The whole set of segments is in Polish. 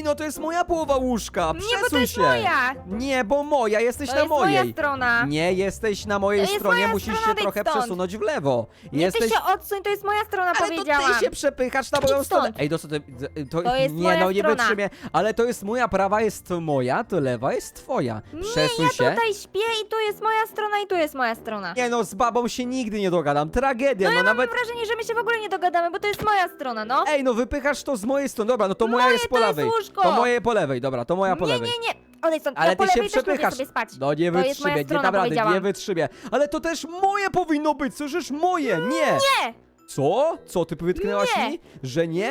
Ej, no to jest moja połowa łóżka, Nie, przesuń bo to jest się. moja. Nie, bo moja, jesteś To na jest mojej. moja strona. Nie jesteś na mojej To jest stronie, moja musisz strona, się wyjdź trochę stąd. przesunąć w lewo. Nie, jesteś... ty się odsuń, to jest moja strona, Ale to powiedziałam. ty się przepychasz na Idź moją stronę. stąd. Ej, to co ty... To, To jest nie, moja no nie strona. wytrzymie. Ale to jest moja prawa, jest moja, to lewa jest twoja. Przesuń ja się. tutaj śpię i tu jest moja strona i tu jest moja strona. Nie no, z babą się nigdy nie dogadam. Tragedia, No no, ja mam nawet... wrażenie, że my się w ogóle nie dogadamy, bo to jest moja strona, no. Ej, no wypychasz to z mojej strony. Dobra, no to moja Moje jest po to jest lewej. Łóżko. To moje po lewej, dobra, to moja po nie, lewej. nie, nie. Odejdź stąd. Ale ja po ty się lewej też lubię przepychasz. sobie spać. No nie To jest moja wytrzymię, nie strona, dam rady, nie wytrzymię. Ale to też moje powinno być, słyszysz? Moje, nie. Nie! Co? Co, ty wytknęłaś Nie. mi? Że nie?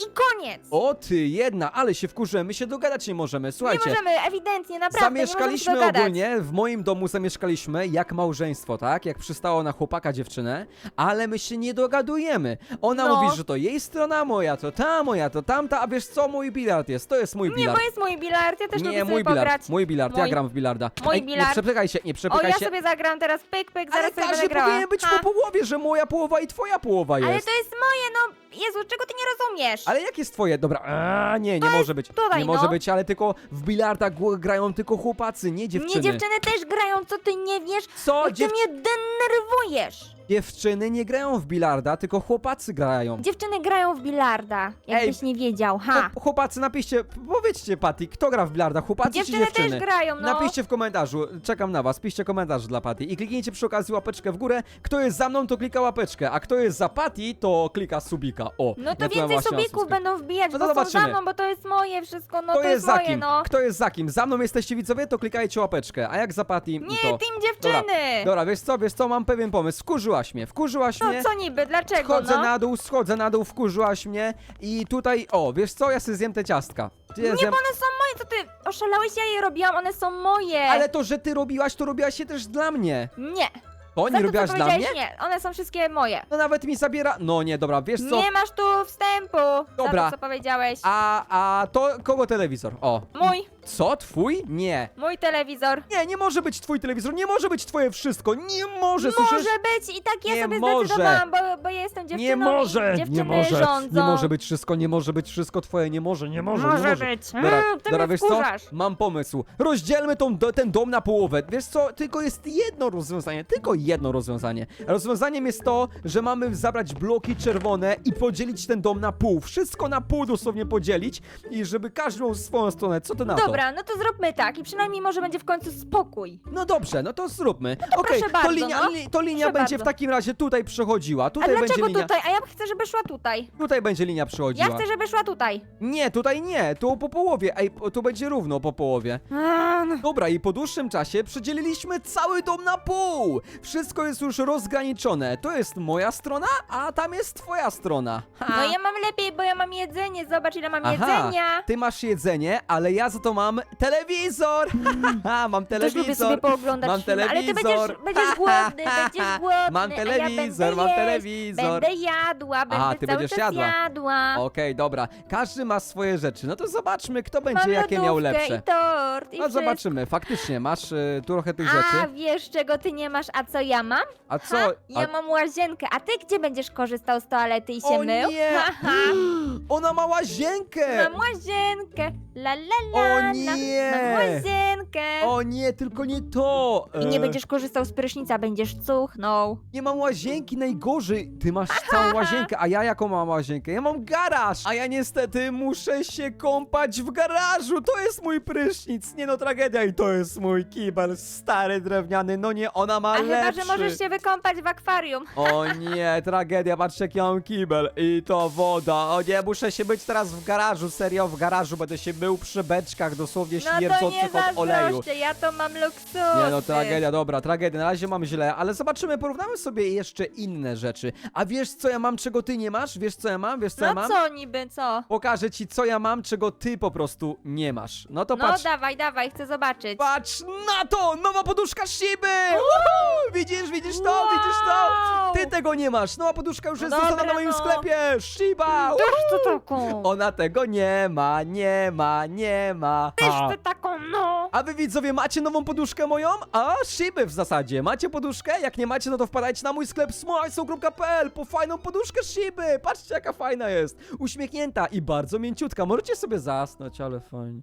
I koniec! O ty, jedna, ale się wkurzyłem, my się dogadać nie możemy, słuchajcie. nie możemy, ewidentnie, naprawdę, nie Zamieszkaliśmy możemy się dogadać. ogólnie, w moim domu zamieszkaliśmy jak małżeństwo, tak? Jak przystało na chłopaka dziewczynę, ale my się nie dogadujemy. Ona No. mówi, że to jej strona, moja to ta, moja to tamta, a wiesz co, mój bilard jest, to jest mój Nie, bilard. bo jest mój bilard, ja też nie, lubię mój sobie bilard, pograć. mój bilard, ja Mój- gram w bilarda. mój Ej, Nie bilard. przepychaj się, nie O, przepychaj ja się. sobie zagram teraz pyk, pyk, ale zaraz sobie każdy będę grała. powinien być Ha. po połowie, że moja połowa i twoja połowa jest. Ale to jest moje, no, Jezu, czego ty nie rozumiesz? Ale jak jest twoje? Dobra, a, nie, nie może być. tutaj, nie może no. być, ale tylko w bilarda gł- grają tylko chłopacy, nie dziewczyny. Nie, dziewczyny też grają, co ty nie wiesz? Co? Jak ty Dziew... mnie denerwujesz. Dziewczyny nie grają w bilarda, tylko chłopacy grają. Dziewczyny grają w bilarda, jakbyś nie wiedział, ha. Chłop- Chłopacy, napiszcie, powiedzcie Patty, kto gra w bilarda, chłopacy Dziewczyny czy dziewczyny? też grają, no. Napiszcie w komentarzu, czekam na was, piszcie komentarz dla Patty i kliknijcie przy okazji łapeczkę w górę. Kto jest za mną, to klika łapeczkę, a kto jest za Patty, to klika subika. O, No to więcej subików będą wbijać, No to bo są za zobaczymy. mną, bo to jest moje wszystko, no Kto to jest za moje, kim? no. Kto jest za kim? Za mną jesteście widzowie, to klikajcie łapeczkę, a jak za Patty, Nie, to... team dziewczyny! Dobra, wiesz co, wiesz co, mam pewien pomysł. Wkurzyłaś mnie, wkurzyłaś No mnie. co niby, dlaczego, Schodzę no? na dół, schodzę na dół, wkurzyłaś mnie i tutaj, o, wiesz co, ja sobie zjem te ciastka. Ty je Nie, zjem... bo one są moje, co ty oszalałeś, ja je robiłam, one są moje. Ale to, że ty robiłaś, to robiłaś się też dla mnie. Nie, To za nie to, robiłaś co dla mnie? powiedziałeś, nie, one są wszystkie moje. No nawet mi zabiera... No nie, dobra, wiesz co? Nie masz tu wstępu Dobra. za to, co powiedziałeś. A, a to kogo telewizor? O. Mój, Co, twój? Nie. mój telewizor. Nie, nie może być twój telewizor, nie może być twoje wszystko, nie może, słyszysz? Może być i tak ja Nie sobie może. zdecydowałam, bo, bo ja jestem dziewczyną Nie może, i dziewczyny nie może, rządzą. nie może być wszystko, nie może być wszystko twoje, nie może, nie może, Może nie może. być. Dobra, Mm, ty dobra mnie wiesz co? wkurzasz. Mam pomysł. Rozdzielmy tą, do, ten dom na połowę. Wiesz co? Tylko jest jedno rozwiązanie, tylko jedno rozwiązanie. Rozwiązaniem jest to, że mamy zabrać bloki czerwone i podzielić ten dom na pół. Wszystko na pół dosłownie podzielić i żeby każdy miał swoją stronę. Co ty na to? Dobra, no to zróbmy tak i przynajmniej może będzie w końcu spokój. No dobrze, no to zróbmy. Okej, proszę to bardzo, linia, no. li, to linia Proszę będzie w bardzo. takim razie tutaj przechodziła. A Tutaj będzie dlaczego linia. tutaj? A ja chcę, żeby szła tutaj. Tutaj będzie linia przechodziła. Ja chcę, żeby szła tutaj. Nie, tutaj nie, tu po połowie. Ej, po- tu będzie równo po połowie. A, no. Dobra, i po dłuższym czasie przedzieliliśmy cały dom na pół. Wszystko jest już rozgraniczone. To jest moja strona, a tam jest twoja strona. Ha. No ja mam lepiej, bo ja mam jedzenie. Zobacz, ile mam Aha, jedzenia. ty masz jedzenie, ale ja za to mam telewizor. Haha, mam Też lubię telewizor. sobie pooglądać Mam filmy, ale ty będziesz, telewizor. będziesz głodny, będziesz głodny, Mam a telewizor, ja będę mam jeść, telewizor. Będę jadła, będę Aha, ty cały będziesz czas jadła. jadła. Okej, dobra. Każdy ma swoje rzeczy. No to zobaczmy, kto będzie Mam jakie miał lodówkę lepsze. i tort i No wszystko. zobaczymy. Faktycznie, masz y, tu trochę tych A rzeczy. wiesz, czego ty nie masz, a co ja mam? A co? Ha, A... ja mam łazienkę, a ty gdzie będziesz korzystał z toalety i się O mył? nie! Ha, ha. Ona ma łazienkę! Mam łazienkę, la la la, O la. nie! Mam łazienkę. O nie, tylko nie to! I nie E, będziesz korzystał z prysznica, będziesz cuchnął. Nie mam łazienki, najgorzej! Ty masz całą łazienkę, a ja jaką mam łazienkę? Ja mam garaż! A ja niestety muszę się kąpać w garażu! To jest mój prysznic! Nie no, tragedia! I to jest mój kibel, stary, drewniany, no nie, ona ma A chyba, że możesz się wykąpać w akwarium. O nie, tragedia, patrzcie jaki ja mam kibel i to woda. O nie, muszę się być teraz w garażu, serio w garażu, będę się mył przy beczkach, dosłownie No to nie śmierdzących od oleju. zazdroszczę, ja to mam luksusy. Nie no, tragedia, dobra, tragedia, na razie mam źle, ale zobaczymy, porównamy sobie jeszcze inne rzeczy. A wiesz co ja mam, czego ty nie masz? Wiesz co ja mam? Wiesz co ja No mam? co niby, co? Pokażę ci, co ja mam, czego ty po prostu nie masz. No to No patrz. dawaj, dawaj, chcę zobaczyć. Patrz na to! Nowa poduszka Shiby! Woohoo! Widzisz, widzisz to, Wow! widzisz to? Ty tego nie masz. Nowa poduszka już No jest dobra, na moim no. sklepie. Shiba! Też chcę taką. Ona tego nie ma, nie ma, nie ma. Też chcę taką. no. A wy widzowie macie nową poduszkę moją? A szyby w zasadzie. Macie poduszkę? Jak nie macie, no to wpadajcie na mój sklep smajsą.pl po fajną poduszkę szyby. Patrzcie jaka fajna jest. Uśmiechnięta i bardzo mięciutka. Możecie sobie zasnąć, ale fajnie.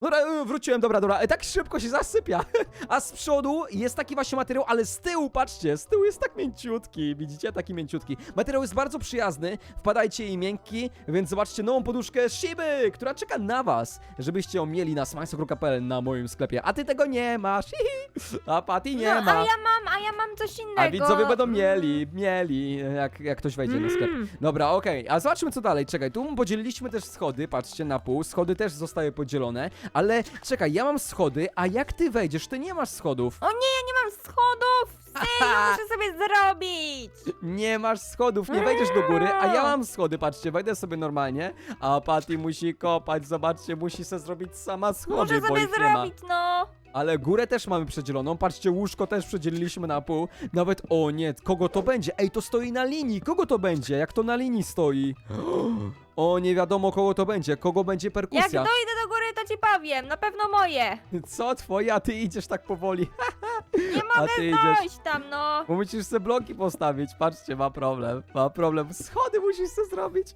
Dobra, y, wróciłem, dobra, dobra. E, Tak szybko się zasypia. A z przodu jest taki właśnie materiał, ale z tyłu, patrzcie, z tyłu jest tak mięciutki. Widzicie? Taki mięciutki. Materiał jest bardzo przyjazny, wpadajcie i miękki, więc zobaczcie nową poduszkę Shiby, która czeka na was, żebyście ją mieli na smajso.pl na moim sklepie. A ty tego nie masz. A Patty nie no, ma. a ja mam, a ja mam coś innego. A widzowie będą Mm. mieli, mieli, jak, jak ktoś wejdzie na sklep. Mm. Dobra, okej, a zobaczmy co dalej. Czekaj, tu podzieliliśmy też schody, patrzcie na pół. Schody też zostały podzielone, ale czekaj, ja mam schody, a jak ty wejdziesz, ty nie masz schodów. O nie, ja nie mam schodów! Serio, muszę sobie zrobić! Nie masz schodów, nie wejdziesz do góry, a ja mam schody, patrzcie, wejdę sobie normalnie, a Patty musi kopać, zobaczcie, musi sobie zrobić sama schody, Muszę bo sobie ich nie ma. zrobić, no! Ale górę też mamy przedzieloną, patrzcie, łóżko też przedzieliliśmy na pół, nawet, o nie, kogo to będzie? Ej, to stoi na linii, kogo to będzie? Jak to na linii stoi? O, nie wiadomo kogo to będzie, kogo będzie Jak perkusja. dojdę do góry, to ci powiem, na pewno moje! Co twoja, ty idziesz tak powoli, Nie a mogę ty idziesz... dojść tam, no! Bo musisz sobie bloki postawić, patrzcie, ma problem, ma problem, schody musisz sobie zrobić.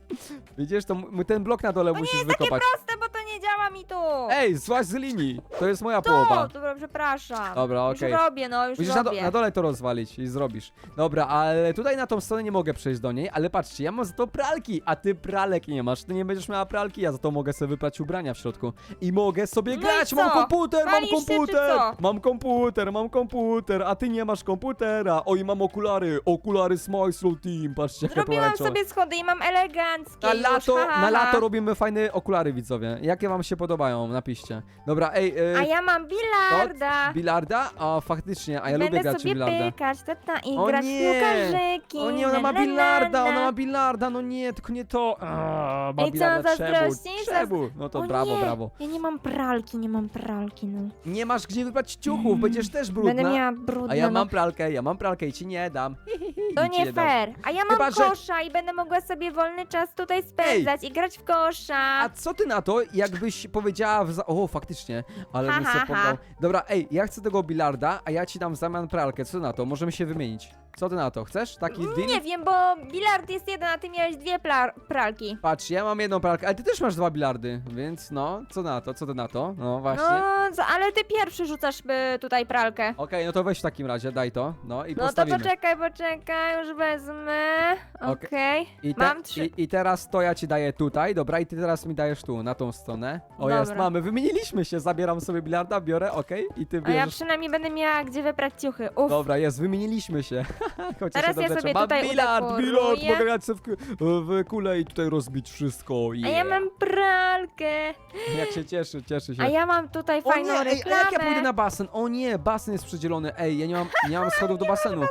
Widzisz, to m- ten blok na dole To nie musisz jest takie wykopać. proste, bo to nie działa mi tu! Ej, złaź z linii, to jest moja to! połowa. Dobra, przepraszam. Dobra, okej. Już robię, no, już Musisz na, do, robię. na dole to rozwalić i zrobisz. Dobra, ale tutaj na tą stronę nie mogę przejść do niej, ale patrzcie, ja mam za to pralki, a ty pralek nie masz. Ty nie będziesz miała pralki, ja za to mogę sobie wyprać ubrania w środku. I mogę sobie No i grać, co? mam komputer, mam Walisz się, czy komputer! co? Mam komputer, mam komputer, a ty nie masz komputera. Oj, mam okulary, okulary Smile Slow Team, patrzcie jakie Zrobiłam pomarańczowe. sobie schody i mam eleganckie Na już, lato, ha, ha, na ha. lato robimy fajne okulary, widzowie. Jakie wam się podobają? Napiszcie. Dobra, ej, e, A ja mam bilarda! bilarda? A faktycznie, a ja Będę lubię grać w sobie bilarda. pykać, tata, i O grać nie! w piłkarzyki. O nie, ona ma la, la, bilarda, la. ona ma bilarda, no nie, tylko nie to. Aaaa, ma Ej, co, bilarda, trzebół, zazdrościsz? No to O brawo, nie, brawo. Ja nie mam pralki, nie mam pralki, no. Nie masz gdzie wybrać ciuchów, będziesz też brudna. Będę miała brudne, A ja no. mam pralkę, ja mam pralkę i ci nie dam. To Nic ci nie dam. fair. A ja mam Chyba, że- kosza i będę mogła sobie wolny czas tutaj spędzać i grać w kosza. A co ty na to, jakbyś powiedziała w za... O, faktycznie, ale Ha, bym ha, sobie ha. pobrał. Dobra, ej, ja chcę tego bilarda, a ja ci dam w zamian pralkę. Co na to? Możemy się wymienić. Co ty na to? Chcesz taki deal? Nie wiem, bo bilard jest jeden, a ty miałeś dwie pla- pralki. Patrz, ja mam jedną pralkę, ale ty też masz dwa bilardy, więc no, co na to, co ty na to? No właśnie. No, co, ale ty pierwszy rzucasz y, tutaj pralkę. Okej, no to weź w takim razie, daj to, no i No to postawimy. poczekaj, poczekaj, już wezmę. Okej. Okej. I, te, Mam trzy. i, I teraz to ja ci daję tutaj, dobra, i ty teraz mi dajesz tu, na tą stronę. O jest, Dobra. mamy, wymieniliśmy się, zabieram sobie bilarda, biorę, okej, i ty A ja bierzesz. przynajmniej będę miała gdzie wyprać ciuchy. Uff. Dobra, jest, wymieniliśmy się. Chociaż Teraz ja sobie. Mam tutaj bilard, udekoruję. bilard, mogę grać sobie w, w kulę i tutaj rozbić wszystko, A yeah. ja mam pralkę. Jak się cieszy, cieszy się. A ja mam tutaj O fajną nie, ej, a reklamę. jak ja pójdę na basen? O nie, basen jest przedzielony, ej, ja nie mam, nie mam schodów do basenu.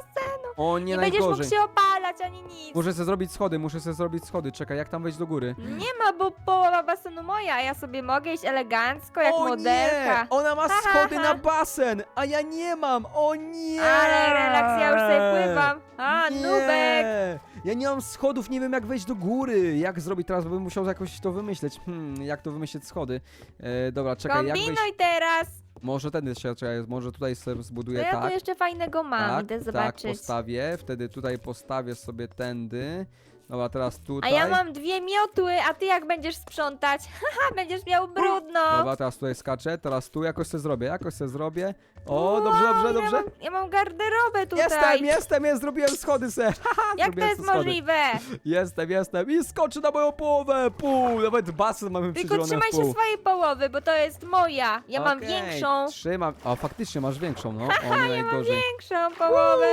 O nie, Nie będziesz mógł najgorzej. się opalać ani nic. Muszę sobie zrobić schody, muszę sobie zrobić schody. Czekaj, jak tam wejść do góry? Nie ma, bo połowa basenu moja, a ja sobie mogę iść elegancko, jak o modelka. nie! Ona ma Ha, ha, schody ha. na basen, a ja nie mam! O nie! Ale relaks, ja już sobie pływam. A, nie. nubek. Ja nie mam schodów, nie wiem jak wejść do góry. Jak zrobić teraz, bo bym musiał jakoś to wymyśleć. Hmm, jak to wymyślić schody? E, dobra, czekaj, jak wejść? Kombinuj teraz. Może ten się, czekaj, może tutaj sobie To zbuduję ja tak. tu jeszcze fajnego mam, tak, idę tak, zobaczyć. postawię. Wtedy tutaj postawię sobie tędy. Dobra, teraz a tutaj. ja mam dwie miotły, a ty jak będziesz sprzątać? Haha, będziesz miał brudno. Dobra, teraz tutaj skaczę, teraz tu jakoś sobie zrobię, jakoś sobie zrobię. O, Wow, dobrze, dobrze, Ja dobrze. mam, ja mam garderobę tutaj. Jestem, jestem, jest, zrobiłem schody se. Haha, Jak to zrobiłem jest se schody. możliwe? Jestem, jestem i skoczy na moją połowę, pół, nawet basen mamy Tylko przydzielony trzymaj w pół. się swojej połowy, bo to jest moja. Ja mam Okej, większą. Trzymam, a faktycznie masz większą, no, o nie, najgorzej. Większą połowę.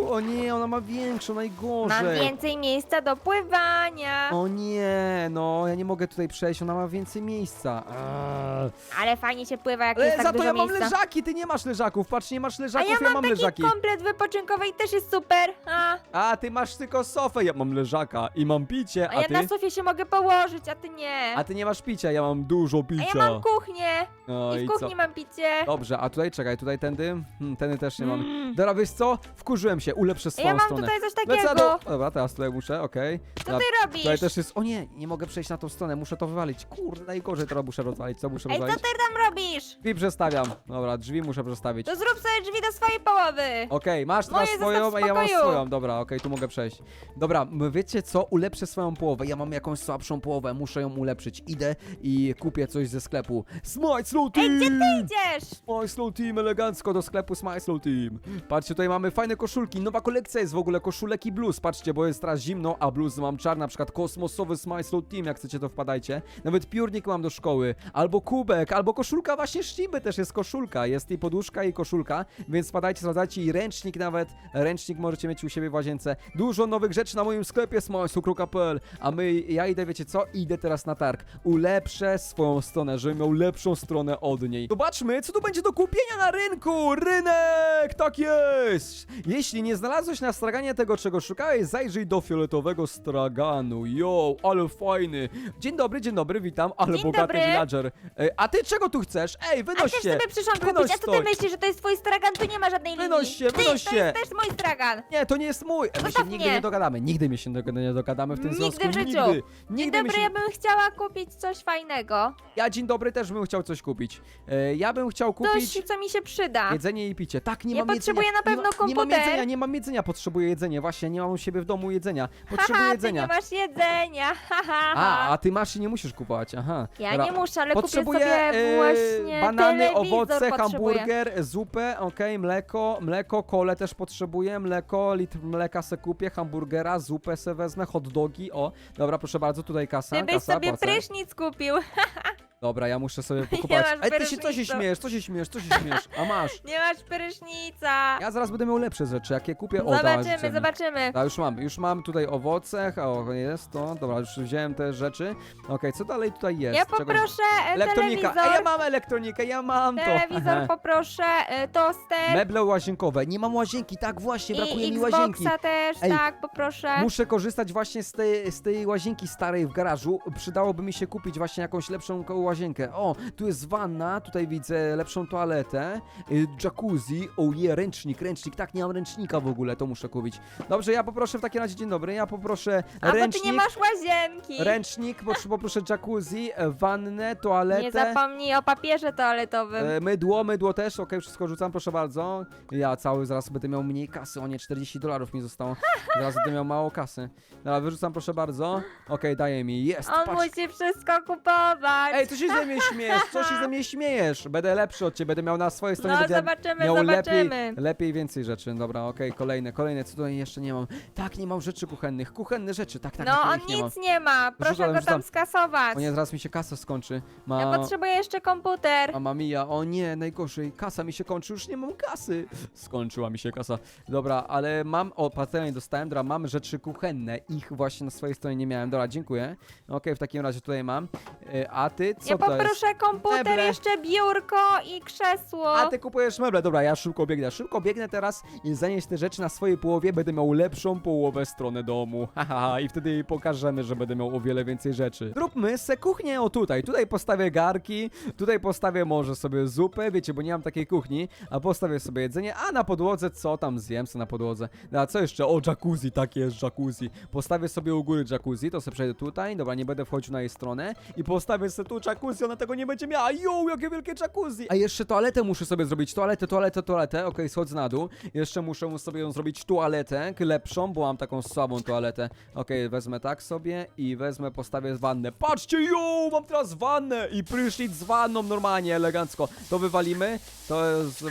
Uuu, o nie, ona ma większą, Mam najgorzej. więcej miejsca do pływania. O nie, no, ja nie mogę tutaj przejść, ona ma więcej miejsca. Eee. Ale fajnie się pływa, jak Ale jest tak za to dużo ja mam miejsca. leżaki, ty nie masz leżaków, patrz, nie masz A leżaków, ja ja, mam, taki leżaki. komplet wypoczynkowy i też jest super. A, A, ty masz tylko sofę, ja mam leżaka i mam picie, a a ja ty? na sofie się mogę położyć, a ty nie. A ty nie masz picia, ja mam dużo A picia. ja mam kuchnię. No I i w co? kuchni mam picie. Dobrze, a tutaj czekaj, tutaj tędy? Hmm, tędy też nie mam. Mm. Dobra, wiesz co? Wkurzyłem się, ulepszę swoją Ja mam stronę. tutaj coś Lecę na takiego. dół. Dobra, teraz tutaj muszę, okej. Co Na- ty robisz? Tutaj też jest. O nie, nie mogę przejść na tą stronę, muszę to wywalić. Kurde, najgorzej to muszę rozwalić. Co muszę Ej, co rozwalić? ty tam robisz? Drzwi przestawiam. Dobra, drzwi muszę przestawić. To zrób sobie drzwi do swojej połowy. Okej, masz teraz Moje swoją, a ja mam spokoju. swoją. Dobra, okej, tu mogę przejść. Dobra, m- wiecie co? Ulepszę swoją połowę. Ja mam jakąś słabszą połowę, muszę ją ulepszyć. Idę i kupię coś ze sklepu. Smite Slow Team! Ej, gdzie ty idziesz? Smile Slow Team, elegancko do sklepu Smile Slow Team. Patrzcie, tutaj mamy fajne koszulki. Nowa kolekcja jest w ogóle koszulek i bluz. Patrzcie, bo jest teraz zimno, a bluz mam czarny, na przykład kosmosowy Smile Slow Team. Jak chcecie, to wpadajcie. Nawet piórnik mam do szkoły. Albo kubek, albo koszulka właśnie Shiby też jest koszulka. Jest i poduszka, i koszulka, więc wpadajcie, sprawdzajcie i ręcznik nawet. Ręcznik możecie mieć u siebie w łazience. Dużo nowych rzeczy na moim sklepie smilesukru.pl A my, ja idę, wiecie co? Idę teraz na targ. Ulepszę swoją stronę, żebym miał lepszą stronę od niej. Zobaczmy, co tu będzie do kupienia na rynku! Rynek! Tak jest! Jeśli nie znalazłeś na straganie tego, czego szukałeś, zajrzyj do fioletowego straganu. Yo, ale fajny. Dzień dobry, dzień dobry, witam, ale Dzień bogaty dobry. villager. E, a ty czego tu chcesz? Ej, A wynoś też się! sobie przyszłam Wynoś kupić, a co ty stąd. myślisz, że to jest twój stragan? Tu nie ma żadnej linii. Wynoś się, Ty, wynoś to się. jest też mój stragan. Nie, to nie jest mój. My się Zostaw nigdy mnie. nie dogadamy. Nigdy my się do- nie dogadamy w tym Nigdy związku. w życiu. Nigdy. Dzień Nigdy my dobry, się... ja bym chciała kupić coś fajnego. Ja dzień dobry też bym chciał coś kupić. E, ja bym chciał kupić Coś, co mi się przyda. jedzenie i picie. Tak, nie Ja mam potrzebuję jedzenia. na pewno nie ma, Nie mam komputer. jedzenia, nie mam jedzenia, potrzebuję jedzenia. Właśnie, nie mam u siebie w domu jedzenia. Potrzebuję ty jedzenia. nie masz jedzenia. Haha. A, a ty masz i nie musisz kupować, aha. Ja Dobra. nie muszę, ale Potrzebuję kupię sobie e, właśnie banany, telewizor owoce, potrzebuję. hamburger, zupę, okej, mleko, mleko, kole też potrzebuję, mleko, litr mleka se kupię, hamburgera, zupę se wezmę, hot dogi, o, dobra, proszę bardzo, tutaj kasa, Ty byś kasa, sobie płacę. prysznic kupił. Dobra, ja muszę sobie masz Ej, ty się, co się śmiesz, co się śmiesz, co się śmiesz, a masz. Nie masz prysznica. Ja zaraz będę miał lepsze rzeczy, jakie kupię, o, Zobaczymy, zobaczymy. A już mam, już mam tutaj owoce, o jest to, dobra, już wziąłem te rzeczy. Okej, co dalej tutaj jest? Ja poproszę e, Elektronika, telewizor. Ej, ja mam elektronikę, ja mam to. Telewizor poproszę, e, toster Meble łazienkowe, nie mam łazienki, tak właśnie, brakuje i mi łazienki. Xboxa też, Ej, tak, poproszę. Muszę korzystać właśnie z tej, z tej łazienki starej w garażu. Przydałoby mi się kupić właśnie jakąś lepszą ko- łazienkę. O, tu jest wanna, tutaj widzę lepszą toaletę, y, jacuzzi, o je, ręcznik, ręcznik, tak, nie mam ręcznika w ogóle, to muszę kupić. Dobrze, ja poproszę w takim razie, dzień dobry, ja poproszę A bo ty nie masz łazienki. ręcznik, poproszę, poproszę jacuzzi, e, wannę, toaletę. Nie zapomnij o papierze toaletowym. E, mydło, mydło też, okej, wszystko rzucam, proszę bardzo. Ja cały zaraz będę miał mniej kasy, o nie, 40 dolarów mi zostało. Zaraz będę miał mało kasy. Dobra, wyrzucam, proszę bardzo. Okej, daje mi, jest, On patrz. musi wszystko kupować. Ej, co się ze mnie śmiejesz? Co się ze mnie śmiejesz? Będę lepszy od ciebie, będę miał na swojej stronie, no będę zobaczymy, miał lepiej, zobaczymy. lepiej więcej rzeczy. Dobra, okej, kolejne, kolejne, co tutaj jeszcze nie mam? Tak, nie mam rzeczy kuchennych, kuchenne rzeczy, tak, tak, no tak, on ich nie mam. nic nie ma, proszę Wrzucam, go tam wrzucam. skasować. O nie, zaraz mi się kasa skończy. Ma... Ja potrzebuję jeszcze komputer. Mama mia, o nie, najgorzej, kasa mi się kończy, już nie mam kasy. Skończyła mi się kasa. Dobra, ale mam, o, patelnię dostałem, dobra, mam rzeczy kuchenne, ich właśnie na swojej stronie nie miałem, dobra, dziękuję. Okej, w takim razie tutaj mam. E, A ty, ja to jest? poproszę komputer, Meble. jeszcze biurko i krzesło. A ty kupujesz meble, dobra, ja szybko biegnę, szybko biegnę teraz i zanieść te rzeczy na swojej połowie, będę miał lepszą połowę stronę domu, haha, i wtedy jej pokażemy, że będę miał o wiele więcej rzeczy. Zróbmy se kuchnię, o tutaj, tutaj postawię garki, tutaj postawię może sobie zupę, wiecie, bo nie mam takiej kuchni, a postawię sobie jedzenie, a na podłodze co tam zjem sobie na podłodze, no, a co jeszcze, o jacuzzi, takie jest jacuzzi, postawię sobie u góry jacuzzi, to sobie przejdę tutaj, dobra, nie będę wchodził na jej stronę. I postawię sobie tu jacuzzi, ona tego nie będzie miała, jo, jakie wielkie jacuzzi, a jeszcze toaletę muszę sobie zrobić, toaletę, toaletę, toaletę, okej, schodzę na dół, jeszcze muszę sobie ją zrobić toaletę, lepszą, bo mam taką słabą toaletę, okej, wezmę tak sobie i wezmę, postawię wannę, patrzcie, jo, mam teraz wannę i prysznic z wanną normalnie, elegancko, to wywalimy, to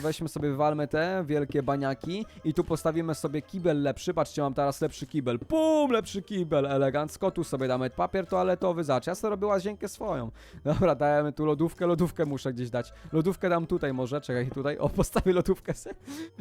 weźmy sobie, wywalmy te wielkie baniaki i tu postawimy sobie kibel lepszy, patrzcie, mam teraz lepszy kibel, pum, lepszy kibel, elegancko, tu sobie damy papier toaletowy, zacz, ja sobie robię łazienkę swoją, dobra, dajemy tu lodówkę, lodówkę muszę gdzieś dać, lodówkę dam tutaj może, czekaj, tutaj, o, postawię lodówkę se.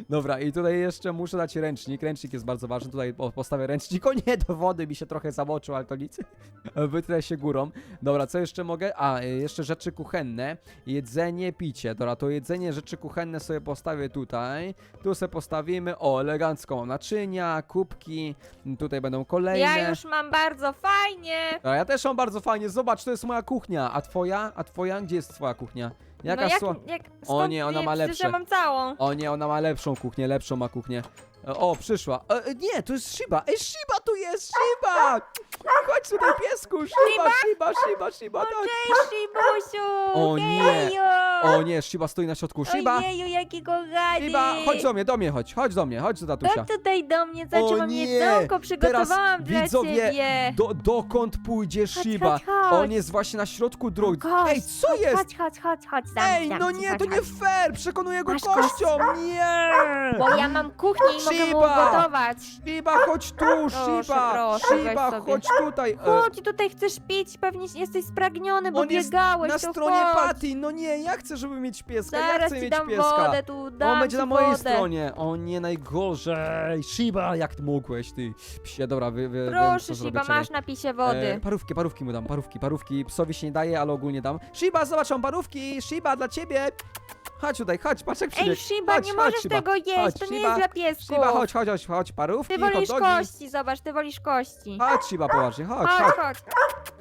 Dobra, i tutaj jeszcze muszę dać ręcznik, ręcznik jest bardzo ważny, tutaj o, postawię ręcznik, o nie, do wody mi się trochę zamoczył, ale to nic, wytrę się górą, dobra, co jeszcze mogę, a, y, jeszcze rzeczy kuchenne, jedzenie, picie, dobra, to jedzenie, rzeczy kuchenne sobie postawię tutaj, tu sobie postawimy, o, elegancko, mam naczynia, kubki, tutaj będą kolejne. Ja już mam bardzo fajnie. A ja też mam bardzo fajnie, zobacz, to jest moja kuchnia, a twoja twoja? A twoja? Gdzie jest twoja kuchnia? Jaka no jak, sła... jak, O skąd nie, ona ma Przecież lepsze. ja mam całą. O nie, ona ma lepszą kuchnię, lepszą ma kuchnię. E, O, przyszła. E, e, nie, to jest Shiba. Ej, Shiba tu jest, Shiba! Chodź tutaj, piesku, Shiba, Shiba, Shiba, Shiba, tak. Cześć, Shibusiu! O nie. Heju! O nie, Shiba stoi na środku. Shiba, Ojeju, jaki kochany! Shiba, chodź do mnie, do mnie chodź, chodź do mnie, chodź do tatusia. Chodź tutaj do mnie, zaczęłam nie, jedzonko, przygotowałam Teraz widzowie, dla ciebie. Do, dokąd pójdzie Shiba? chodź, chodź. On jest właśnie na środku drogi. Chodź, Ej, co chodź, jest? Chodź, chodź, chodź, chodź, dam, Ej, dam no ci, nie, chodź, to nie chodź. fair! Przekonuję go Masz kością! Nie! Bo ja mam kuchnię i mogę mu Shiba! ugotować. Shiba, chodź tu, Shiba! proszę, weź Shiba, sobie. chodź tutaj! E, Chodź, tutaj chcesz pić, pewnie jesteś spragniony, bo On jest biegałeś, na to stronie chodź. Patty! No nie, ja chcę, żeby mieć pieska, ja Zaraz chcę ci mieć dam pieska! wodę, tu dam On będzie ci na mojej wodę. stronie! O nie, najgorzej! Shiba, jak ty mogłeś, ty? Psie, dobra, wy, wy, wiem, Proszę, zrobię, Shiba, czekaj. masz napisie wody. E, parówki, parówki mu dam, parówki, parówki. Psowi się nie daje, ale ogólnie dam. Shiba, zobacz, mam parówki! Shiba, dla ciebie! Chodź tutaj, chodź, patrz jak przybiegł. Ej, Shiba, chodź, nie chodź, możesz Shiba. tego jeść, Chodź, to nie Shiba, jest dla piesków. Shiba, chodź, chodź, chodź, chodź, parówki, Ty wolisz hot dogi. kości, zobacz, ty wolisz kości. Chodź, Shiba, poważnie, chodź, Chodź, chodź. chodź.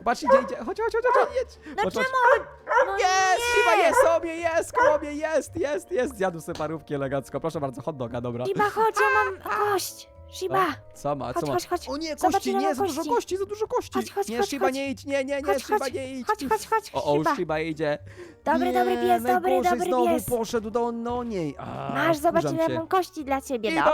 Patrz, idzie, idzie, chodź, chodź, chodź, chodź, jedź. No Chodź, czemu? chodź. No Jest. Shiba jest, mnie jest, koło mnie jest, jest, jest. Zjadł sobie parówki elegancko, proszę bardzo, hot doga, dobra. Shiba, chodź, ja mam kość. Shiba, Co ma, co chodź, ma? chodź, chodź. O nie, Zobacz, kości, ile nie, mam za dużo kości. kości, za dużo kości. Chodź, chodź, nie, chodź, Shiba, chodź. nie idź, nie, nie, nie, Chodź, Shiba, chodź, nie idź. chodź, chodź, chodź, O, o, Shiba. Shiba idzie. Dobry, nie, dobry pies, dobry, najgorzej, dobry znowu pies. poszedł do no niej. A, Masz, zobacz, wkurzam ile się. mam kości dla ciebie, Shiba!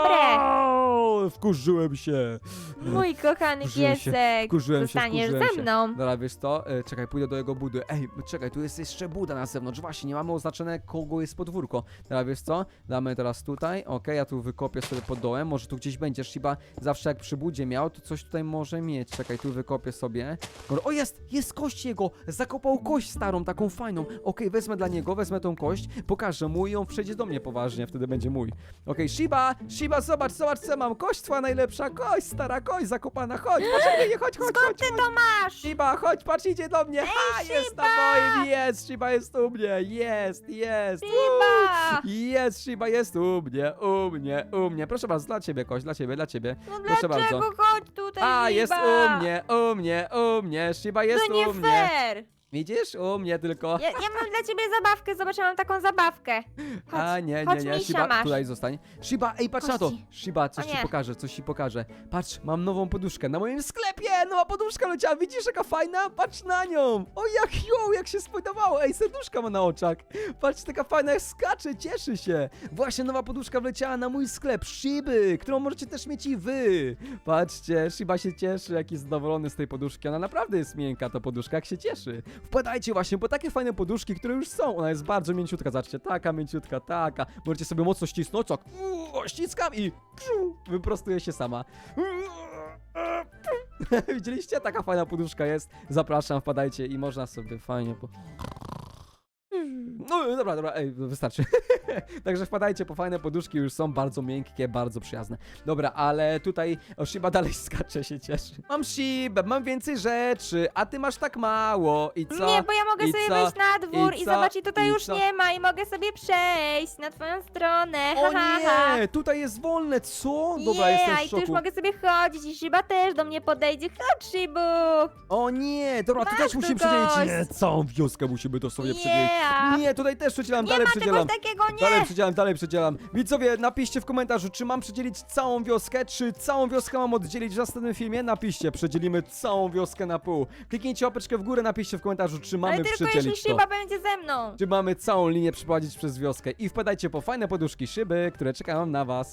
Dobre. Wkurzyłem się. Mój kochany Wkurzyłem się, piesek, wkurzyłem się, zostaniesz wkurzyłem ze mną. Dobra, wiesz co? E, czekaj, pójdę do jego budy. Ej, czekaj, tu jest jeszcze buda na zewnątrz. Właśnie, nie mamy oznaczone, kogo jest podwórko. Dobra, wiesz co? Damy teraz tutaj. Okej, ja tu wykopię sobie pod dołem. Może tu gdzieś będzie. Shiba zawsze jak przy budzie miał, to coś tutaj może mieć. Czekaj, tu wykopię sobie. O, jest! Jest kość jego! Zakopał kość starą, taką fajną. Okej, wezmę dla niego, wezmę tą kość, pokażę mu i on przejdzie do mnie poważnie, wtedy będzie mój. Okej, Shiba! Shiba, zobacz, zobacz, co mam. Kość twoja najlepsza, kość, stara kość zakopana. Chodź, chodź, nie, chodź, chodź, Skąd chodź, ty chodź. to masz? Shiba, chodź, patrz, idzie do mnie. Ha, jest na moim, jest, Shiba jest u mnie, jest, jest. Shiba! Uuu, Jest, Shiba jest u mnie, u mnie, u mnie. Proszę bardzo, dla ciebie, kość, dla ciebie, dla ciebie. No Proszę dlaczego? bardzo. Chodź tutaj, A, jest u mnie, u mnie, u mnie, Shiba jest To nie u mnie. fair. Widzisz? U mnie tylko. Ja, ja mam dla ciebie zabawkę, zobacz, ja mam taką zabawkę. Chodź, A nie, nie, chodź, nie, misia Shiba, masz. tutaj zostań. Shiba, ej, patrz na to. Kości. Shiba, coś O ci nie. pokażę, coś ci pokażę. Patrz, mam nową poduszkę na moim sklepie, nowa poduszka leciała, widzisz jaka fajna? Patrz na nią. O, jak ją, jak się spodobało. Ej, serduszka ma na oczach. Patrz, taka fajna, jak skacze, cieszy się. Właśnie nowa poduszka wleciała na mój sklep, Shiby, którą możecie też mieć i wy. Patrzcie, Shiba się cieszy, jaki jest zadowolony z tej poduszki. Ona naprawdę jest miękka, ta poduszka, jak się cieszy. Wpadajcie właśnie po takie fajne poduszki, które już są. Ona jest bardzo mięciutka, zobaczcie, taka mięciutka, taka. Możecie sobie mocno ścisnąć, tak, uuu, ściskam i psiu, wyprostuje się sama. Widzieliście? Taka fajna poduszka jest. Zapraszam, wpadajcie i można sobie fajnie po... No dobra, dobra, ej, wystarczy. Także wpadajcie po fajne poduszki, już są bardzo miękkie, bardzo przyjazne. Dobra, ale tutaj o Shiba dalej skacze, się cieszy. Mam Shibę, mam więcej rzeczy, a ty masz tak mało i co? Nie, bo ja mogę I sobie co? wejść na dwór I co? zobaczyć, tutaj I już co? nie ma i mogę sobie przejść na twoją stronę. O ha, ha, nie, tutaj jest wolne, co? Dobra, Nie, jestem w i tu już szoku. mogę sobie chodzić i Shiba też do mnie podejdzie. Chodź, Shibu! O nie, dobra, tu Masz też tu musimy przedzielić. coś. Nie, całą wioskę musimy to sobie przedzielić. Yeah. Nie, tutaj też przedzielam, Nie dalej ma przedzielam. czegoś takiego, Dalej nie! przedzielam, dalej przedzielam. Widzowie, napiszcie w komentarzu, czy mam przedzielić całą wioskę, czy całą wioskę mam oddzielić w następnym filmie. Napiszcie, przedzielimy całą wioskę na pół. Kliknijcie łapeczkę w górę, napiszcie w komentarzu, czy mamy Ale tylko jeśli przedzielić to. Shiba będzie ze mną. Czy mamy całą linię przeprowadzić przez wioskę. I wpadajcie po fajne poduszki szyby, które czekają na was.